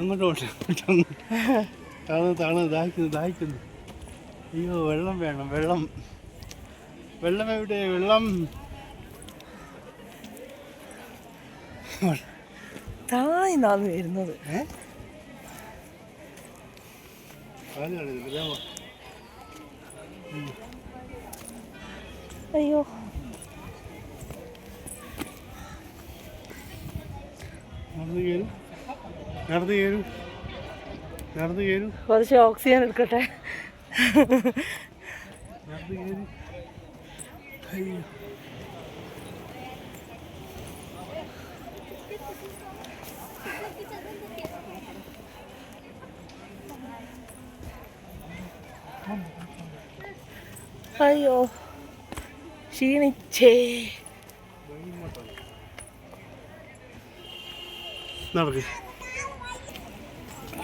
അങ്ങോട്ട് അങ്ങോട്ടൊന്ന് തണു തണു ദാഹിക്കുന്നു ദാഹിക്കുന്നു. അയ്യോ വെള്ളം വേണം വെള്ളം. വെള്ളം എവിടെ? വെള്ളം. താഴ്ന്നാണ് വരുന്നത്. അയ്യോ. അത് കയറും നടന്ന് കയറും. നടന്നു കയറും. കുറച്ച് ഓക്സിജൻ എടുക്കട്ടെ നടന്നു കയറി. അയ്യോ. അയ്യോ. ക്ഷീണിച്ചേ. നടക്ക്.